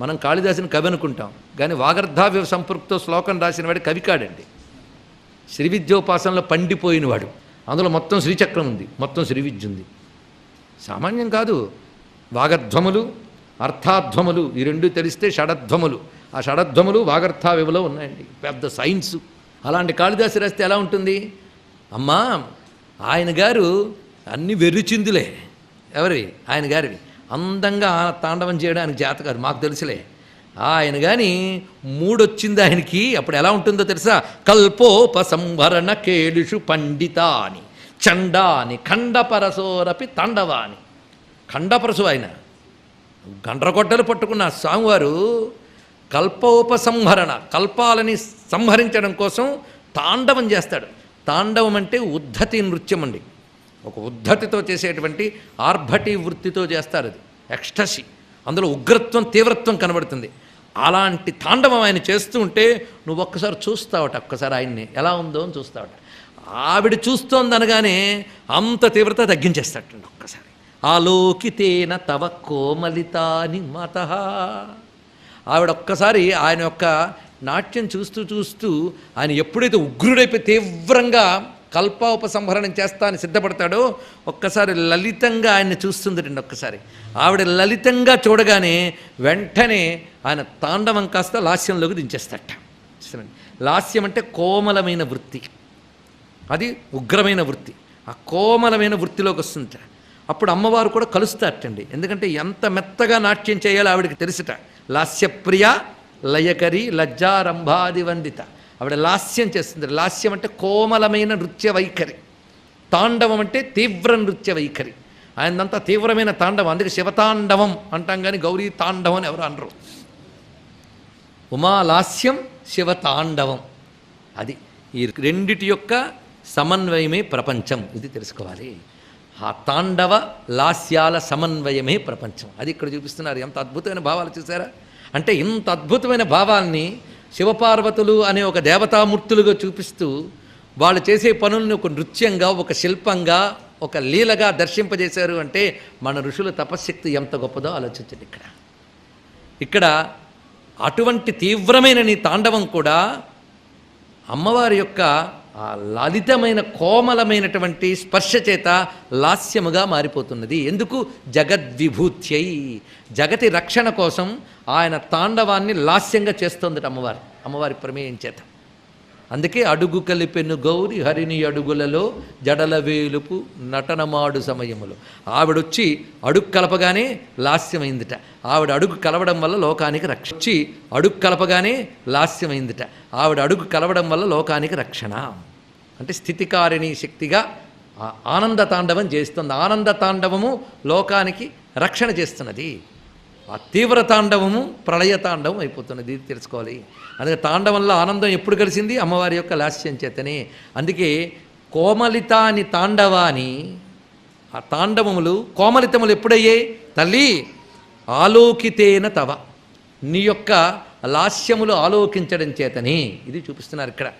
మనం కాళిదాసుని కవి అనుకుంటాం. కానీ వాగర్ధావ్య సంపృక్తో శ్లోకం రాసిన వాడు కవి కాడండి శ్రీ విద్యోపాసనలో పండిపోయినవాడు అందులో మొత్తం శ్రీచక్రం ఉంది. మొత్తం శ్రీవిద్య ఉంది. సామాన్యం కాదు. వాగర్ధ్వములు అర్థాధ్వములు ఈ రెండు తెలిస్తే షడధ్వములు. ఆ షడధ్వములు వాగర్థావివలో ఉన్నాయండి. పెద్ద సైన్సు. అలాంటి కాళిదాసు రాస్తే ఎలా ఉంటుంది? అమ్మా ఆయన గారు అన్ని వెర్రిచిందులే ఎవరివి ఆయన గారివి. అందంగా తాండవం చేయడానికి చేత కాదు మాకు తెలుసులే. ఆయన కానీ మూడొచ్చింది ఆయనకి అప్పుడు ఎలా ఉంటుందో తెలుసా? కల్పోపసంహరణ కేళిషు పండితాని చండాని ఖండపరసోరపి తాండవాని. ఖండపరసు ఆయన. గండ్రగొడ్డలు పట్టుకున్న స్వామివారు కల్పోపసంహరణ కల్పాలని సంహరించడం కోసం తాండవం చేస్తాడు. తాండవం అంటే ఉద్ధతి నృత్యం అండి. ఒక ఉద్ధతితో చేసేటువంటి ఆర్భటి వృత్తితో చేస్తారు అది. ఎక్స్టసీ. అందులో ఉగ్రత్వం తీవ్రత్వం కనబడుతుంది. అలాంటి తాండవం ఆయన చేస్తూ ఉంటే నువ్వు ఒక్కసారి చూస్తావట ఒక్కసారి ఆయన్ని. ఎలా ఉందో అని చూస్తావట. ఆవిడ చూస్తోంది అనగానే అంత తీవ్రత తగ్గించేస్తాటండి ఒక్కసారి. ఆలోకితేన తవ కోమలితాని మత. ఆవిడ ఒక్కసారి ఆయన యొక్క నాట్యం చూస్తూ చూస్తూ ఆయన ఎప్పుడైతే ఉగ్రుడైపోయి తీవ్రంగా కల్పోపసంహరణం చేస్తా అని సిద్ధపడతాడో. ఒక్కసారి లలితంగా ఆయన్ని చూస్తుందిటండి ఒక్కసారి. ఆవిడ లలితంగా చూడగానే వెంటనే ఆయన తాండవం కాస్త లాస్యంలోకి దించేస్తాట లాస్యం అంటే కోమలమైన వృత్తి. అది ఉగ్రమైన వృత్తి. ఆ కోమలమైన వృత్తిలోకి వస్తుంట అప్పుడు అమ్మవారు కూడా కలుస్తారటండి. ఎందుకంటే ఎంత మెత్తగా నాట్యం చేయాలో ఆవిడకి తెలుసుట. లాస్యప్రియ లయకరి లజ్జారంభాది వందిత ఆవిడ లాస్యం చేస్తుంది. లాస్యం అంటే కోమలమైన నృత్య వైఖరి. తాండవం అంటే తీవ్ర నృత్య వైఖరి. ఆయనంతా తీవ్రమైన తాండవం అందుకే శివతాండవం అంటాం కానీ గౌరీ తాండవం అని ఎవరు అనరు. ఉమాలాస్యం శివతాండవం. అది ఈ రెండిటి యొక్క సమన్వయమే ప్రపంచం ఇది తెలుసుకోవాలి. ఆ తాండవ లాస్యాల సమన్వయమే ప్రపంచం. అది ఇక్కడ చూపిస్తున్నారు. ఎంత అద్భుతమైన భావాలు చూసారా? అంటే ఇంత అద్భుతమైన భావాల్ని శివపార్వతులు అనే ఒక దేవతామూర్తులుగా చూపిస్తూ వాళ్ళు చేసే పనులను ఒక నృత్యంగా ఒక శిల్పంగా ఒక లీలగా దర్శింపజేశారు అంటే మన ఋషుల తపశ్శక్తి ఎంత గొప్పదో ఆలోచించండి ఇక్కడ. ఇక్కడ అటువంటి తీవ్రమైన నీ తాండవం కూడా అమ్మవారి యొక్క ఆ లలితమైన కోమలమైనటువంటి స్పర్శ చేత లాస్యముగా మారిపోతున్నది. ఎందుకు? జగద్విభూత్యై. జగతి రక్షణ కోసం ఆయన తాండవాన్ని లాస్యంగా చేస్తోందట అమ్మవారు అమ్మవారి ప్రమేయం చేత. అందుకే అడుగు కలిపెను గౌరి హరిని అడుగులలో జడల వేలుపు నటనమాడు సమయములో. ఆవిడొచ్చి అడుగు కలపగానే లాస్యమైందిట. ఆవిడ అడుగు కలవడం వల్ల లోకానికి రక్ష వచ్చి అడుగు కలపగానే లాస్యమైందిట. ఆవిడ అడుగు కలవడం వల్ల లోకానికి రక్షణ. అంటే స్థితికారిణి శక్తిగా ఆనంద తాండవం చేస్తుంది. ఆనంద తాండవము లోకానికి రక్షణ చేస్తున్నది. ఆ తీవ్ర తాండవము ప్రళయ తాండవం అయిపోతున్నది ఇది తెలుసుకోవాలి. అందుకే తాండవంలో ఆనందం ఎప్పుడు కలిసింది? అమ్మవారి యొక్క లాస్యం చేతనే. అందుకే కోమలితాని తాండవాని ఆ తాండవములు కోమలితములు ఎప్పుడయ్యాయి తల్లి ఆలోకితేన తవ. నీ యొక్క లాస్యములు ఆలోకించడం చేతని. ఇది చూపిస్తున్నారు ఇక్కడ.